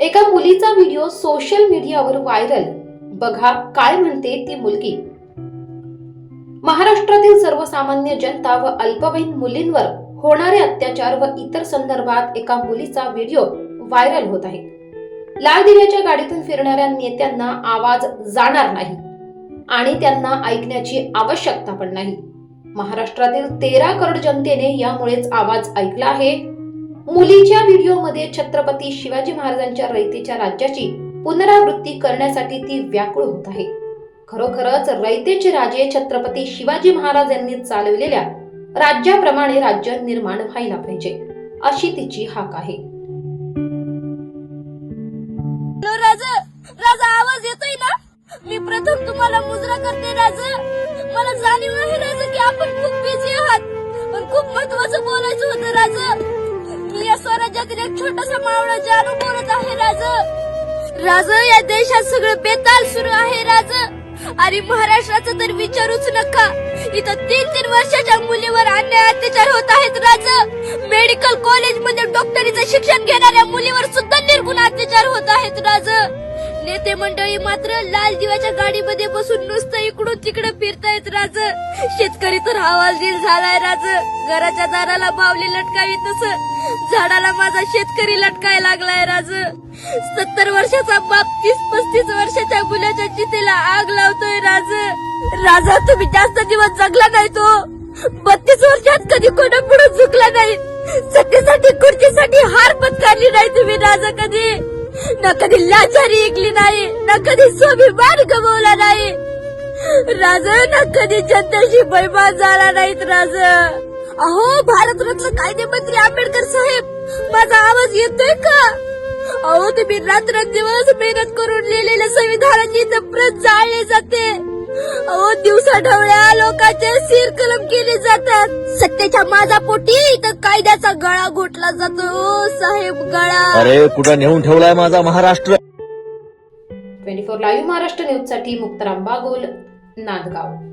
एका मुलीचा video social मीडियावर व्हायरल. बघा काय म्हणते ती मुलगी? महाराष्ट्रातील सर्वसामान्य जनता व अल्पवयीन मुलींवर होणारे अत्याचार व इतर संदर्भात एका मुलीचा व्हिडिओ व्हायरल होत आहे. लाल दिव्याच्या गाडीतून फिरणाऱ्या नेत्यांना आवाज जाणार नाही आणि त्यांना ऐकण्याची आवश्यकता पण नाही. महाराष्ट्रातील तेरा करोड जनतेने यामुळेच आवाज ऐकला आहे. मुलीच्या व्हिडिओमध्ये छत्रपती शिवाजी महाराजांच्या रयतेच्या राज्याची पुनरावृत्ती करण्यासाठी ती व्याकुळ होत आहे. खरोखरच रयतेचे राजे छत्रपती शिवाजी महाराज यांनी चालविलेल्या राज्याप्रमाणे राज्य निर्माण व्हायला पाहिजे अशी तिची हाक आहे. राजा राज राजा आवाज येतोय ना? मी प्रथम तुम्हाला मुजरा करते राजा. मला जाणीव आहे राजा की आपण खूप बिझी आहात. पण खूप महत्वाचं बोलायचं होतं राजा. या एक छोटासा मावळा जानू बोलत आहे राज. राज या देशात सगळं बेताल सुरू आहे राज. आणि महाराष्ट्राचा तर विचारूच नका. इथं तीन तीन वर्षाच्या मुलीवर अन्याय अत्याचार होत आहेत राज. मेडिकल कॉलेजमध्ये डॉक्टरीचं शिक्षण घेणाऱ्या मुलीवर सुद्धा निर्गुण अत्याचार होत आहेत राज. नेते मंडळी मात्र लाल दिव्याच्या गाडीमध्ये बसून नुसतं इकडून तिकडे फिरतायत राज. शेतकरी तर हवालदिल झालाय राज. घराच्या दाराला बावली लटकावी तस. झाडाला माझा शेतकरी लटकाय लागलाय राज. सत्तर वर्षाचा बाप तीस पस्तीस वर्षाच्या मुलाच्या चितेला आग लावतोय राज. राजा तुम्ही जास्त दिवस जगला नाही तो. बत्तीस वर्षात कधी कोणा पुढे झुकला नाही. सत्तेसाठी खुर्चीसाठी हार पत्कारली नाही तुम्ही राजा कधी. ना कधी लाचारी ऐकली नाही ना कधी स्वाभिमान गमवला नाही. राज ना कधी जनतेशी बैमान झाला नाहीत राज. अहो भारतरत्न कायदेमंत्री आंबेडकर साहेब माझा आवाज येतोय का? अहो तुम्ही रात्रंदिवस मेहनत करून लिहिलेल्या संविधानाची इथं प्रत जाते. अहो दिवसा ढवळ्या लोकांचे सिर कलम केले जातात. सत्तेच्या माझा पोटी इथं कायद्याचा गळा घोटला जातो साहेब गळा. अरे कुठं नेऊन ठेवलाय माझा Maharashtra? Twenty four live Maharashtra न्यूजसाठी मुक्ताराम बागोल नांदगाव.